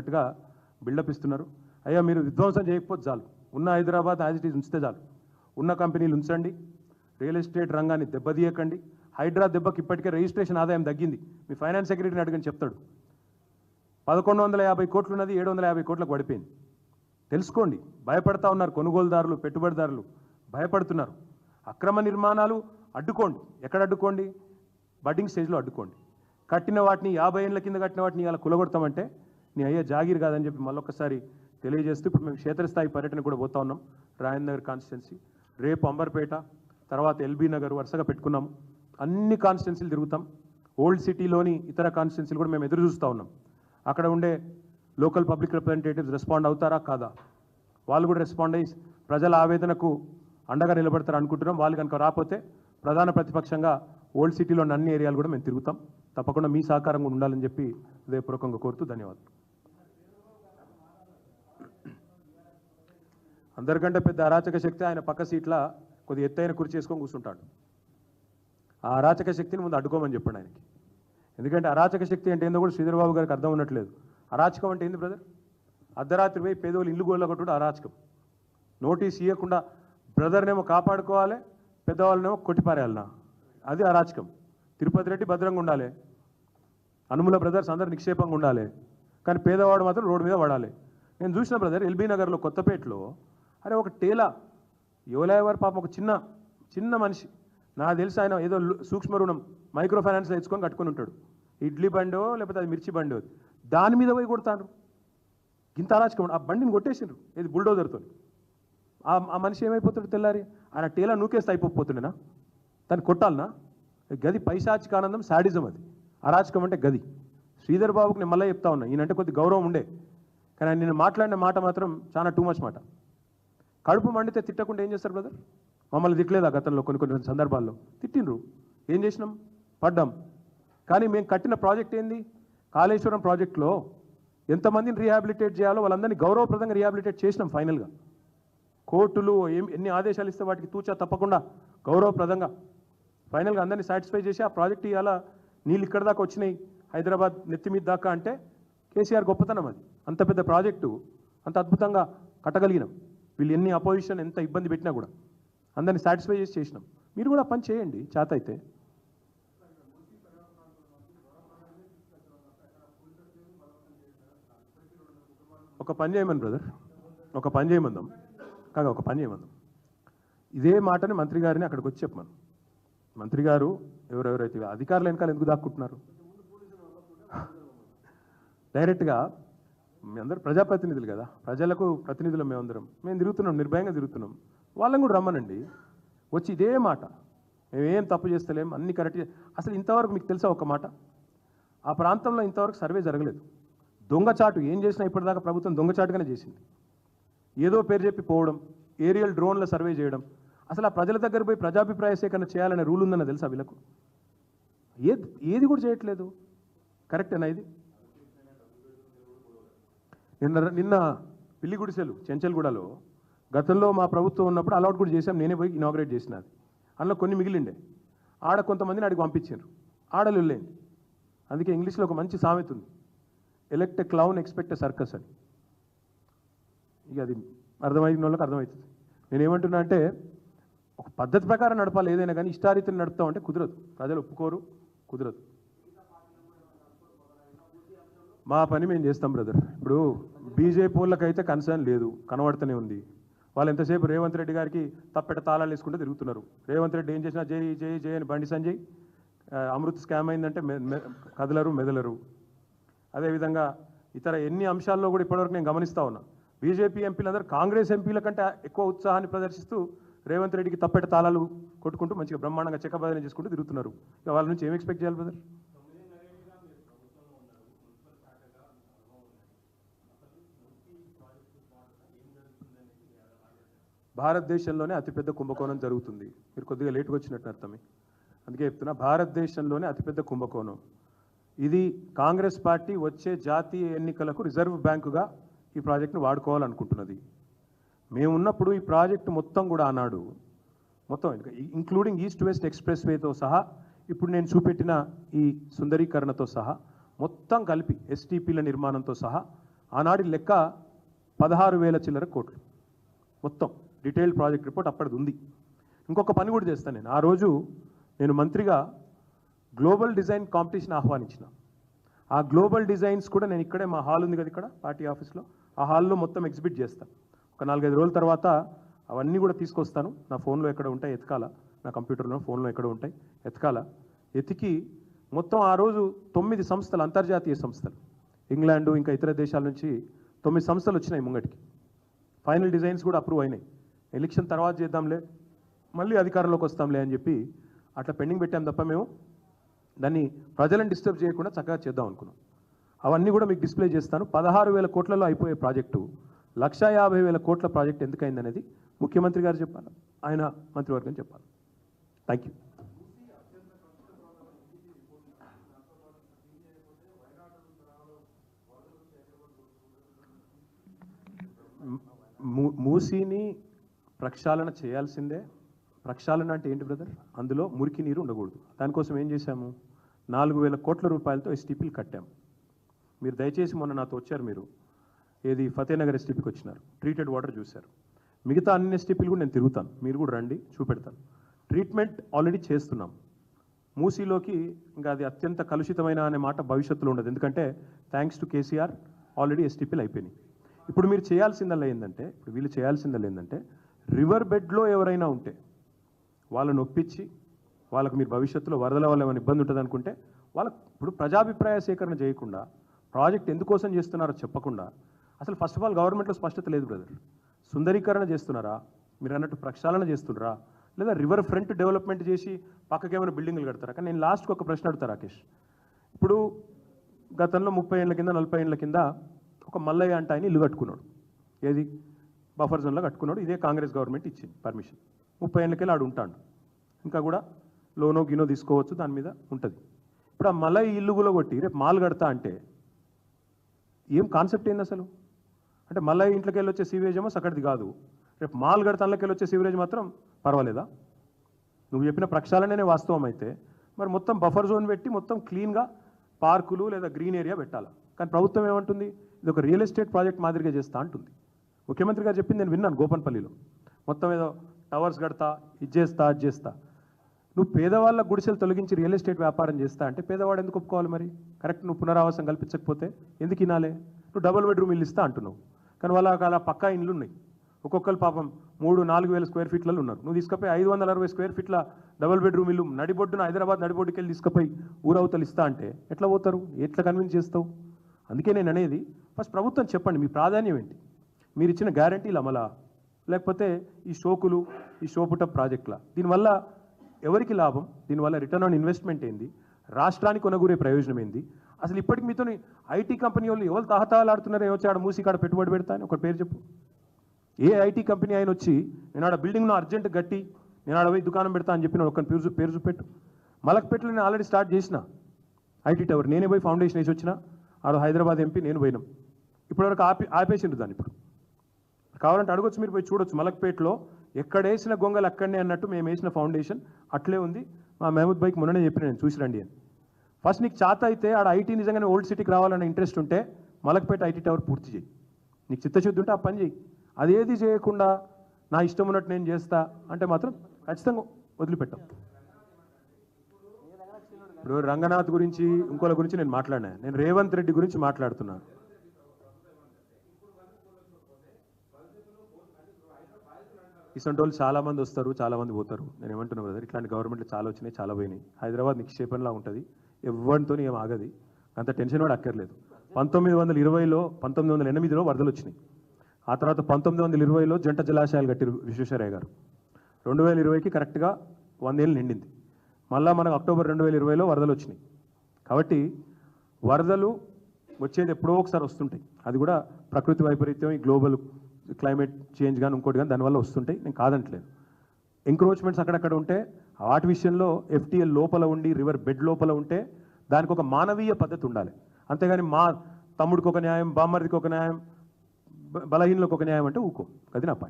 అన్నట్టుగా బిల్డప్ ఇస్తున్నారు. అయ్యా మీరు విధ్వంసం చేయకపోతే చాలు. ఉన్న హైదరాబాద్ యాజ్ ఇట్ ఈజ్ ఉంచితే చాలు. ఉన్న కంపెనీలు ఉంచండి. రియల్ ఎస్టేట్ రంగాన్ని దెబ్బతీయకండి. హైడ్రా దెబ్బకి ఇప్పటికే రిజిస్ట్రేషన్ ఆదాయం తగ్గింది. మీ ఫైనాన్స్ సెక్రటరీని అడగని చెప్తాడు. పదకొండు వందల యాభై కోట్లు ఉన్నది ఏడు వందల యాభై కోట్లకు పడిపోయింది. తెలుసుకోండి. భయపడతా ఉన్నారు కొనుగోలుదారులు పెట్టుబడిదారులు. భయపడుతున్నారు. అక్రమ నిర్మాణాలు అడ్డుకోండి. ఎక్కడ అడ్డుకోండి? బడ్డింగ్ స్టేజ్లో అడ్డుకోండి. కట్టిన వాటిని యాభై ఏళ్ళ కింద కట్టిన వాటిని ఇలా కులగొడతామంటే నీ అయ్యే జాగీర్ కాదని చెప్పి మళ్ళొకసారి తెలియజేస్తూ ఇప్పుడు మేము క్షేత్రస్థాయి పర్యటన కూడా పోతా ఉన్నాం. రాయనగర్ కాన్స్టిట్యున్సీ రేపు అంబర్పేట తర్వాత ఎల్బీ నగర్ వరుసగా పెట్టుకున్నాము అన్ని కాన్స్టిట్యున్సీలు తిరుగుతాం. ఓల్డ్ సిటీలోని ఇతర కాన్స్టిట్యున్సీలు కూడా మేము ఎదురు చూస్తూ ఉన్నాం. అక్కడ ఉండే లోకల్ పబ్లిక్ రిప్రజెంటేటివ్స్ రెస్పాండ్ అవుతారా? కాదా? వాళ్ళు కూడా రెస్పాండ్ అయ్యి ప్రజల ఆవేదనకు అండగా నిలబడతారు అనుకుంటున్నాం. వాళ్ళు కనుక రాకపోతే ప్రధాన ప్రతిపక్షంగా ఓల్డ్ సిటీలో ఉన్న అన్ని ఏరియాలు కూడా మేము తిరుగుతాం. తప్పకుండా మీ సహకారం కూడా ఉండాలని చెప్పి హృదయపూర్వకంగా కోరుతూ ధన్యవాదాలు. అందరికంటే పెద్ద అరాచక శక్తి ఆయన పక్క సీట్ల కొద్ది ఎత్తైన కుర్చీ చేసుకొని కూర్చుంటాడు. ఆ అరాచక శక్తిని ముందు అడ్డుకోమని చెప్పండి ఆయనకి. ఎందుకంటే అరాచక శక్తి అంటే ఏందో కూడా శ్రీధర్ బాబు గారికి అర్థం ఉండట్లేదు. అరాచకం అంటే ఏంది బ్రదర్? అర్ధరాత్రి పోయి పేదోళ్ళు ఇల్లు గోళ్ళ కొట్టుడు అరాచకం. నోటీస్ ఇవ్వకుండా బ్రదర్నేమో కాపాడుకోవాలి పెద్దవాళ్ళనేమో కొట్టిపారేయాలనా? అది అరాచకం. తిరుపతి రెడ్డి భద్రంగా ఉండాలి. అనుముల బ్రదర్స్ అందరు నిక్షేపంగా ఉండాలి. కానీ పేదవాడు మాత్రం రోడ్డు మీద పడాలి. నేను చూసిన బ్రదర్ ఎల్బీ నగర్లో కొత్తపేటలో అరే ఒక టేలా. యువలయవారి పాపం ఒక చిన్న చిన్న మనిషి. నాకు తెలిసి ఆయన ఏదో సూక్ష్మ రుణం మైక్రో ఫైనాన్స్ తెచ్చుకొని కట్టుకొని ఉంటాడు. ఇడ్లీ బండో లేకపోతే అది మిర్చి బండో దాని మీద పోయి కొడతాను ఇంత అరాచకం. ఆ బండిని కొట్టేసిండ్రు. ఇది బుల్డోజర్తో ఆ ఆ మనిషి ఏమైపోతాడు తెల్లారి? ఆయన టేలా నూకేస్తే అయిపోతుండేనా? దాన్ని కొట్టాలనా? గది పైశాచిక ఆనందం శాడిజం అది. అరాచకం అంటే గది. శ్రీధర్ బాబుకి నేను మళ్ళీ చెప్తా ఉన్నా. ఈయనంటే కొద్ది గౌరవం ఉండే. కానీ నేను మాట్లాడిన మాట మాత్రం చాలా టూ మచ్ మాట. కడుపు మండితే తిట్టకుండా ఏం చేస్తారు బ్రదర్ మమ్మల్ని తిట్టలేదా గతంలో కొన్ని కొన్ని సందర్భాల్లో? తిట్టిండ్రు. ఏం చేసినాం? పడ్డాం. కానీ మేము కట్టిన ప్రాజెక్ట్ ఏంది? కాళేశ్వరం ప్రాజెక్టులో ఎంతమందిని రీహాబిలిటేట్ చేయాలో వాళ్ళందరినీ గౌరవప్రదంగా రీహాబిలిటేట్ చేసినాం ఫైనల్గా. కోర్టులు ఏం ఎన్ని ఆదేశాలు ఇస్తే వాటికి తూచా తప్పకుండా గౌరవప్రదంగా. ఫైనల్గా అందరినీ సాటిస్ఫై చేసి ఆ ప్రాజెక్ట్ ఇవాళ నీళ్ళు ఇక్కడ దాకా వచ్చినాయి. హైదరాబాద్ నెత్తి మీద దాకా అంటే కేసీఆర్ గొప్పతనం అది. అంత పెద్ద ప్రాజెక్టు అంత అద్భుతంగా కట్టగలిగినాం. వీళ్ళు ఎన్ని అపోజిషన్ ఎంత ఇబ్బంది పెట్టినా కూడా అందరిని సాటిస్ఫై చేసి చేసినాం. మీరు కూడా పని చేయండి చేత అయితే. ఒక పని చేయమని బ్రదర్ ఒక పని చేయమందాం. కాగా ఒక పని చేయమందాం. ఇదే మాటని మంత్రి గారిని అక్కడికి వచ్చి చెప్పమను. మంత్రి గారు ఎవరెవరైతే అధికారులు వెనకాల ఎందుకు దాక్కుంటున్నారు? డైరెక్ట్గా మీ అందరూ ప్రజాప్రతినిధులు కదా. ప్రజలకు ప్రతినిధులు మేమందరం. మేము తిరుగుతున్నాం నిర్భయంగా తిరుగుతున్నాం. వాళ్ళని కూడా రమ్మనండి. వచ్చి ఇదే మాట. మేమేం ఏం తప్పు చేస్తలేం అన్ని కరెక్ట్ అసలు ఇంతవరకు మీకు తెలుసా ఒక మాట? ఆ ప్రాంతంలో ఇంతవరకు సర్వే జరగలేదు. దొంగచాటు ఏం చేసినా ఇప్పటిదాకా ప్రభుత్వం దొంగచాటుగానే చేసింది. ఏదో పేరు చెప్పి పోవడం ఏరియల్ డ్రోన్ల సర్వే చేయడం. అసలు ఆ ప్రజల దగ్గర పోయి ప్రజాభిప్రాయ సేకరణ చేయాలనే రూల్ ఉందన్న తెలుసా వీళ్ళకు? ఏది ఏది కూడా చేయట్లేదు. కరెక్టేనా ఇది? నిన్న నిన్న పిల్లి గుడిసెలు చెంచల్గూడలో గతంలో మా ప్రభుత్వం ఉన్నప్పుడు అలౌట్ కూడా చేశాం. నేనే పోయి ఇనాగ్రేట్ చేసిన అది. అందులో కొన్ని మిగిలిండే. ఆడ కొంతమందిని ఆడికి పంపించారు ఆడలు లేని అందుకే ఇంగ్లీష్లో ఒక మంచి సామెత ఉంది. ఎలెక్ట్ క్లౌన్ ఎక్స్పెక్ట్ సర్కస్ అని. ఇక అది అర్థమైన వాళ్ళకి అర్థమవుతుంది. నేనేమంటున్నా అంటే ఒక పద్ధతి ప్రకారం నడపాలి. ఏదైనా కానీ ఇష్టారీతిని నడుపుతామంటే కుదరదు. ప్రజలు ఒప్పుకోరు కుదరదు. మా పని మేము చేస్తాం బ్రదర్ ఇప్పుడు బీజేపీ వాళ్ళకైతే కన్సర్న్ లేదు కనబడుతూనే ఉంది. వాళ్ళు ఎంతసేపు రేవంత్ రెడ్డి గారికి తప్పెట తాళాలు వేసుకుంటూ తిరుగుతున్నారు. రేవంత్ రెడ్డి ఏం చేసినా జై జై జై అని బండి సంజయ్ అమృత్ స్కామ్ అయిందంటే కదలరు మెదలరు. అదేవిధంగా ఇతర ఎన్ని అంశాల్లో కూడా ఇప్పటివరకు నేను గమనిస్తా ఉన్నా. బీజేపీ ఎంపీలందరూ కాంగ్రెస్ ఎంపీల కంటే ఎక్కువ ఉత్సాహాన్ని ప్రదర్శిస్తూ రేవంత్ రెడ్డికి తప్పెట తాళాలు కొట్టుకుంటూ మంచిగా బ్రహ్మాండంగా చెక్కబదనం చేసుకుంటూ తిరుగుతున్నారు. ఇక వాళ్ళ నుంచి ఏం ఎక్స్పెక్ట్ చేయాలి బ్రదర్ భారతదేశంలోనే అతిపెద్ద కుంభకోణం జరుగుతుంది. మీరు కొద్దిగా లేట్గా వచ్చినట్టు అర్థమే. అందుకే చెప్తున్నా భారతదేశంలోనే అతిపెద్ద కుంభకోణం. ఇది కాంగ్రెస్ పార్టీ వచ్చే జాతీయ ఎన్నికలకు రిజర్వ్ బ్యాంకుగా ఈ ప్రాజెక్టును వాడుకోవాలనుకుంటున్నది. మేము ఉన్నప్పుడు ఈ ప్రాజెక్టు మొత్తం కూడా ఆనాడు మొత్తం ఇంక్లూడింగ్ ఈస్ట్ వెస్ట్ ఎక్స్ప్రెస్ వేతో సహా ఇప్పుడు నేను చూపెట్టిన ఈ సుందరీకరణతో సహా మొత్తం కలిపి ఎస్టీపీల నిర్మాణంతో సహా ఆనాడి లెక్క పదహారు వేల చిల్లర కోట్లు. మొత్తం. డీటెయిల్ ప్రాజెక్ట్ రిపోర్ట్ అప్పటిది ఉంది. ఇంకొక పని కూడా చేస్తాను నేను. ఆ రోజు నేను మంత్రిగా గ్లోబల్ డిజైన్ కాంపిటీషన్ ఆహ్వానించిన. ఆ గ్లోబల్ డిజైన్స్ కూడా నేను ఇక్కడే మా హాల్ ఉంది కదా ఇక్కడ పార్టీ ఆఫీస్లో. ఆ హాల్లో మొత్తం ఎగ్జిబిట్ చేస్తాను ఒక నాలుగైదు రోజుల తర్వాత అవన్నీ కూడా తీసుకొస్తాను. నా ఫోన్లో ఎక్కడ ఉంటాయి ఎతకాల. నా కంప్యూటర్లో ఫోన్లో ఎక్కడ ఉంటాయి ఎతకాల. ఎతికి మొత్తం ఆ రోజు తొమ్మిది సంస్థలు అంతర్జాతీయ సంస్థలు. ఇంగ్లాండు ఇంకా ఇతర దేశాల నుంచి తొమ్మిది సంస్థలు వచ్చినాయి ముంగటికి. ఫైనల్ డిజైన్స్ కూడా అప్రూవ్ అయినాయి. ఎలక్షన్ తర్వాత చేద్దాంలే మళ్ళీ అధికారంలోకి వస్తాంలే అని చెప్పి అట్లా పెండింగ్ పెట్టాం తప్ప మేము దాన్ని ప్రజలను డిస్టర్బ్ చేయకుండా చక్కగా చేద్దాం అనుకున్నాం. అవన్నీ కూడా మీకు డిస్ప్లే చేస్తాను. పదహారు వేల కోట్లలో అయిపోయే ప్రాజెక్టు లక్షా యాభై వేల కోట్ల ప్రాజెక్ట్ ఎందుకైంది అనేది ముఖ్యమంత్రి గారు చెప్పాలి. ఆయన మంత్రివర్గం చెప్పాలి. థ్యాంక్ యూ మూ- మూసీని ప్రక్షాళన చేయాల్సిందే. ప్రక్షాళన అంటే ఏంటి బ్రదర్? అందులో మురికి నీరు ఉండకూడదు. దానికోసం ఏం చేశాము? నాలుగు వేల కోట్ల రూపాయలతో ఎస్టీపీలు కట్టాము మీరు దయచేసి మొన్న నాతో వచ్చారు మీరు. ఏది? ఫతేనగర్ ఎస్టీపీకి వచ్చినారు. ట్రీటెడ్ వాటర్ చూశారు. మిగతా అన్ని ఎస్టీపీలు కూడా నేను తిరుగుతాను. మీరు కూడా రండి చూపెడతాను. ట్రీట్మెంట్ ఆల్రెడీ చేస్తున్నాం. మూసీలోకి ఇంకా అది అత్యంత కలుషితమైన అనే మాట భవిష్యత్తులో ఉండదు. ఎందుకంటే థ్యాంక్స్ టు కేసీఆర్ ఆల్రెడీ ఎస్టీపీలు అయిపోయినాయి. ఇప్పుడు మీరు చేయాల్సిందల్లా ఏంటంటే ఇప్పుడు వీళ్ళు చేయాల్సిందల్లా ఏంటంటే రివర్ బెడ్లో ఎవరైనా ఉంటే వాళ్ళని ఒప్పించి వాళ్ళకు మీరు భవిష్యత్తులో వరదల వల్ల ఏమైనా ఇబ్బంది ఉంటుంది అనుకుంటే వాళ్ళకు ఇప్పుడు ప్రజాభిప్రాయ సేకరణ చేయకుండా ప్రాజెక్ట్ ఎందుకోసం చేస్తున్నారో చెప్పకుండా అసలు ఫస్ట్ ఆఫ్ ఆల్ గవర్నమెంట్లో స్పష్టత లేదు బ్రదర్ సుందరీకరణ చేస్తున్నారా? మీరు అన్నట్టు ప్రక్షాళన చేస్తున్నారా? లేదా రివర్ ఫ్రంట్ డెవలప్మెంట్ చేసి పక్కకి ఏమైనా బిల్డింగ్లు కడతారా? కానీ నేను లాస్ట్కి ఒక ప్రశ్న అడుగుతా రాకేష్. ఇప్పుడు గతంలో ముప్పై ఏళ్ళ కింద నలభై ఏళ్ళ కింద ఒక మల్లయ్య అంటే ఆయన ఇల్లు కట్టుకున్నాడు. ఏది? బఫర్ జోన్లో కట్టుకున్నాడు. ఇదే కాంగ్రెస్ గవర్నమెంట్ ఇచ్చింది పర్మిషన్. ముప్పై ఏళ్ళకెళ్ళి ఆడు ఉంటాడు. ఇంకా కూడా లోనో గినో తీసుకోవచ్చు దాని మీద ఉంటుంది. ఇప్పుడు ఆ మల ఇల్లు కొట్టి రేపు మాల్ కడతా అంటే ఏం కాన్సెప్ట్ ఏంది అసలు? అంటే మల్లయ్య ఇంట్లోకి వెళ్ళి వచ్చే సీవేజ్ ఏమో సకటిది కాదు. రేపు మాల్ గడతాన్లోకి వెళ్ళి వచ్చే సీవరేజ్ మాత్రం పర్వాలేదా? నువ్వు చెప్పిన ప్రక్షాళననే వాస్తవం అయితే మరి మొత్తం బఫర్ జోన్ పెట్టి మొత్తం క్లీన్గా పార్కులు లేదా గ్రీన్ ఏరియా పెట్టాలి? కానీ ప్రభుత్వం ఏమంటుంది? ఇది ఒక రియల్ ఎస్టేట్ ప్రాజెక్ట్ మాదిరిగా చేస్తా అంటుంది. ముఖ్యమంత్రి గారు చెప్పింది నేను విన్నాను గోపన్పల్లిలో. మొత్తం ఏదో టవర్స్ కడతా ఇది చేస్తా అది చేస్తా. నువ్వు పేదవాళ్ళ గుడిసెలు తొలగించి రియల్ ఎస్టేట్ వ్యాపారం చేస్తా అంటే పేదవాడు ఎందుకు ఒప్పుకోవాలి మరి? కరెక్ట్ నువ్వు పునరావాసం కల్పించకపోతే ఎందుకు ఇనాలే నువ్వు డబుల్ బెడ్రూమ్ ఇల్లు ఇస్తా అంటున్నావు. కానీ వాళ్ళకి అలా పక్కా ఇండ్లు ఉన్నాయి. ఒక్కొక్కరు పాపం మూడు నాలుగు వేల స్క్వేర్ ఫీట్లలో ఉన్నారు. నువ్వు తీసుకుపోయి ఐదు వందల అరవై స్క్వేర్ ఫీట్ల డబుల్ బెడ్రూమ్ ఇల్లు నడిబొడ్డున హైదరాబాద్ నడిబొడ్డుకి వెళ్ళి తీసుకుపోయి ఊరవతలు ఇస్తా అంటే ఎట్లా పోతారు? ఎట్లా కన్విన్స్ చేస్తావు? అందుకే నేను అనేది ఫస్ట్ ప్రభుత్వం చెప్పండి మీ ప్రాధాన్యం ఏంటి? మీరు ఇచ్చిన గ్యారంటీలు అమలా? లేకపోతే ఈ షోకులు ఈ షోపుట ప్రాజెక్టుల? దీనివల్ల ఎవరికి లాభం? దీనివల్ల రిటర్న్ ఆన్ ఇన్వెస్ట్మెంట్ ఏంది? రాష్ట్రానికి కొనగూరే ప్రయోజనం ఏంది? అసలు ఇప్పటికి మీతో ఐటీ కంపెనీ వాళ్ళు ఎవరు తహతహలాడుతున్నారో వచ్చి ఆడ మూసి కాడ పెట్టుబడి పెడతా అని ఒక పేరు చెప్పు. ఏ ఐటీ కంపెనీ ఆయన వచ్చి నేను ఆడ బిల్డింగ్ను అర్జెంట్ గట్టి నేను ఆడ పోయి దుకాణం పెడతా అని చెప్పిన ఒక పేరు చూ- పేరు చూపెట్టు. మలక్పేటలో నేను ఆల్రెడీ స్టార్ట్ చేసిన ఐటీ టవర్ నేనే పోయి ఫౌండేషన్ వేసి వచ్చిన. ఆడ హైదరాబాద్ ఎంపీ నేను పోయినాం. ఇప్పటివరకు ఆపి ఆపేసిండు దాన్ని ఇప్పుడు. కావాలంటే అడగొచ్చు మీరు పోయి చూడొచ్చు. మలక్పేటలో ఎక్కడ వేసిన గొంగలు అక్కడనే అన్నట్టు మేము వేసిన ఫౌండేషన్. అట్లే ఉంది. మా మహమూద్ బైక్ మొన్ననే చెప్పిన నేను చూసి రండి అని. ఫస్ట్ నీకు చాత అయితే ఆడ ఐటీ నిజంగానే ఓల్డ్ సిటీకి రావాలన్న ఇంట్రెస్ట్ ఉంటే మలక్పేట ఐటీ టవర్ పూర్తి చేయి. నీకు చిత్తశుద్ధి ఉంటే ఆ పని చేయి. అదేది చేయకుండా నా ఇష్టం ఉన్నట్టు నేను చేస్తా అంటే మాత్రం ఖచ్చితంగా వదిలిపెట్టాం. ఇప్పుడు రంగనాథ్ గురించి ఇంకోల గురించి నేను మాట్లాడినా. నేను రేవంత్ రెడ్డి గురించి మాట్లాడుతున్నాను వాళ్ళు చాలా మంది వస్తారు చాలా మంది పోతారు. నేను ఏమంటున్నా బ్రదర్ ఇట్లాంటి గవర్నమెంట్లు చాలా వచ్చినాయి చాలా పోయినాయి. హైదరాబాద్ నిక్షేపంలా ఉంటుంది. ఎవరితో ఏం ఆగది. అంత టెన్షన్ కూడా అక్కర్లేదు. పంతొమ్మిది వందల ఇరవైలో పంతొమ్మిది వందల ఎనిమిదిలో వరదలు వచ్చినాయి. ఆ తర్వాత పంతొమ్మిది వందల ఇరవైలో జంట జలాశయాలు కట్టిరు విశ్వేశ్వరయ్య గారు. రెండు వేల ఇరవైకి కరెక్ట్గా వందేళ్ళు నిండింది. మళ్ళా మనకు అక్టోబర్ రెండు వేల ఇరవైలో వరదలు వచ్చినాయి. కాబట్టి వరదలు వచ్చేది ఎప్పుడో ఒకసారి వస్తుంటాయి. అది కూడా ప్రకృతి వైపరీత్యం ఈ గ్లోబల్ క్లైమేట్ చేంజ్ కానీ ఇంకోటి కానీ దానివల్ల వస్తుంటాయి. నేను కాదంటలేదు. ఎంక్రోచ్మెంట్స్ అక్కడక్కడ ఉంటే వాటి విషయంలో ఎఫ్టీఎల్ లోపల ఉండి రివర్ బెడ్ లోపల ఉంటే దానికి ఒక మానవీయ పద్ధతి ఉండాలి. అంతేగాని మా తమ్ముడికి ఒక న్యాయం బామ్మర్దికి ఒక న్యాయం బలహీనలకు ఒక న్యాయం అంటే ఊకో. అది నా పాయింట్